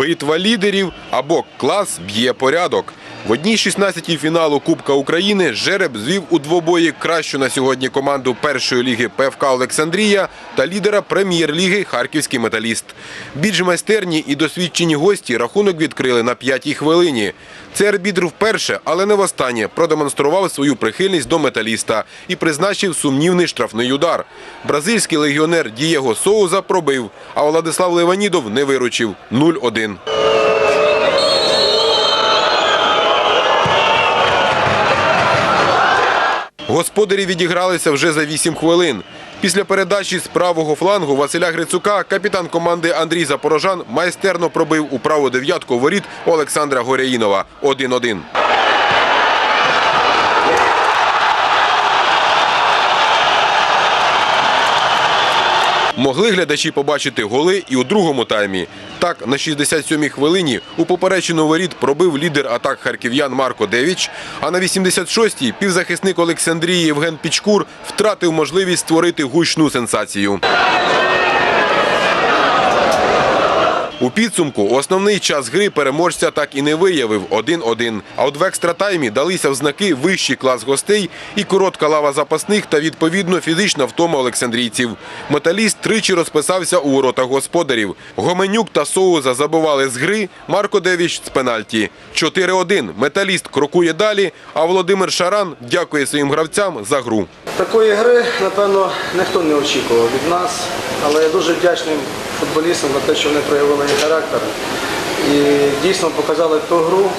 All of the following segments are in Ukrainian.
Битва лідерів або клас б'є порядок. В одній 16-й фіналу Кубка України Жереб звів у двобої кращу на сьогодні команду першої ліги ПФК Олександрія та лідера прем'єр-ліги Харківський металіст. Більш майстерні і досвідчені гості рахунок відкрили на п'ятій хвилині. Цей арбітр вперше, але не востаннє, продемонстрував свою прихильність до металіста і призначив сумнівний штрафний удар. Бразильський легіонер Дієго Соуза пробив, а Владислав Леванідов не виручив 0-1. Господарі відігралися вже за 8 хвилин. Після передачі з правого флангу Василя Грицука капітан команди Андрій Запорожан майстерно пробив у праву дев'ятку воріт Олександра Горяїнова 1-1. Могли глядачі побачити голи і у другому таймі. Так, на 67-й хвилині у поперечину воріт пробив лідер атак харків'ян Марко Девіч, а на 86-й півзахисник Олександрії Євген Пічкур втратив можливість створити гучну сенсацію. У підсумку основний час гри переможця так і не виявив 1-1. А от в екстратаймі далися в знаки вищий клас гостей і коротка лава запасних та відповідно фізична втома олександрійців. Металіст тричі розписався у воротах господарів. Гоменюк та Соуза забивали з гри, Марко Девіч з пенальті. 4-1. Металіст крокує далі, а Володимир Шаран дякує своїм гравцям за гру. Такої гри, напевно, ніхто не очікував від нас, але я дуже вдячний футболістам за те, що вони проявили характер і дійсно показали ту гру,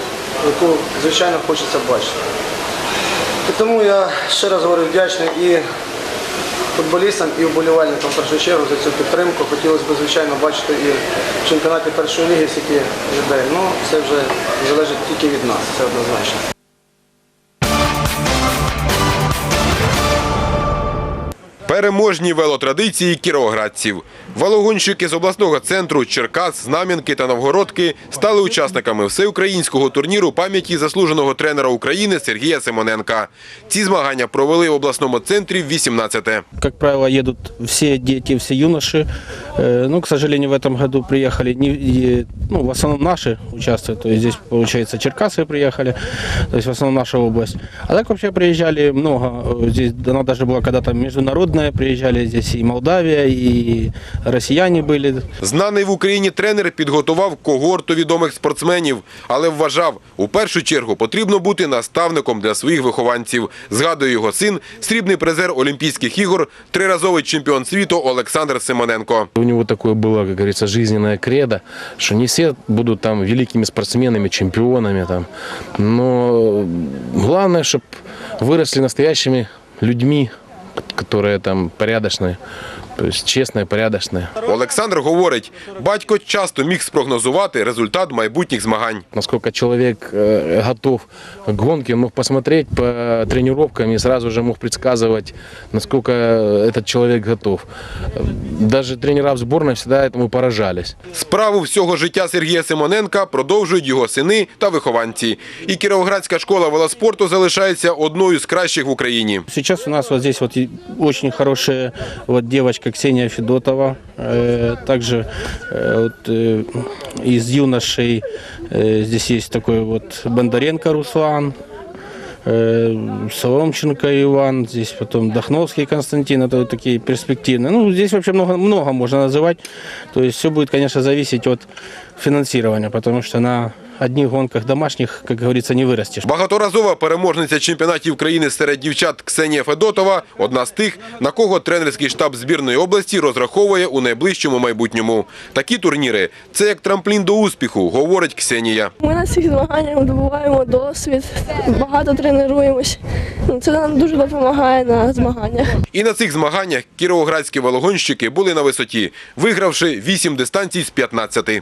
яку, звичайно, хочеться бачити. І тому я ще раз говорю вдячний і футболістам, і вболівальникам в першу чергу за цю підтримку. Хотілося б, звичайно, бачити і в чемпіонаті першої ліги стільки людей. Ну, це вже залежить тільки від нас, це однозначно. Переможні велотрадиції кіровоградців. Велогонщики з обласного центру Черкас, Знам'янки та Новгородки стали учасниками всеукраїнського турніру пам'яті заслуженого тренера України Сергія Симоненка. Ці змагання провели в обласному центрі в 18-те. Как правило, едут все дети, все юноши. Э, Ну, к сожалению, в этом году приехали, не, и, ну, в основном наши участвуют. То есть здесь, получается, Черкасы приехали, то есть в основном наша область. А так вообще приезжали много. Э, Здесь она даже была когда-то международная, приезжали здесь и Молдавия, и россияне были. Знаний в Україні тренер підготував когорту відомих спортсменів, але вважав, у першу чергу потрібно бути наставником для своїх вихованців. Згадує його син, срібний призер Олімпійських ігор, триразовий чемпіон світу Олександр Симоненко. У него такое было, как говорится, жизненное кредо, что не все будут там великими спортсменами, чемпионами там. Но главное, чтобы выросли настоящими людьми, которые там порядочные, то есть честные, порядочные. Олександр говорить, батько часто міг спрогнозувати результат майбутніх змагань. Насколько человек э, готов к гонке, он мог посмотреть по тренировкам и сразу же мог предсказывать, насколько этот человек готов. Даже тренера в сборной всегда этому поражались. Справу всього життя Сергія Симоненка продовжують його сини та вихованці. І Кіровоградська школа велоспорту залишається одною з кращих в Україні. Сейчас у нас вот здесь вот и очень хорошая вот девочка Ксения Федотова. Э, Также э, вот, э, из юношей э, здесь есть такой вот Бондаренко Руслан. э, Соломченко Иван, здесь потом Дахновский Константин, это вот такие перспективные. Ну, здесь вообще много, много можно называть. То есть все будет, конечно, зависеть от финансирования, потому что на одних гонках домашних, как говорится, не вырастешь. Багаторазова переможниця чемпіонатів країни серед дівчат Ксенія Федотова одна з тих, на кого тренерський штаб збірної області розраховує у найближчому майбутньому. Такі турніри це як трамплін до успіху, говорить Ксенія. Ми на цих змаганнях добуваємо досвід, багато тренуємось. Ну, Це нам дуже допомагає на змаганнях. І на цих змаганнях кіровоградські велогонщики були на висоті, вигравши 8 дистанцій з 15.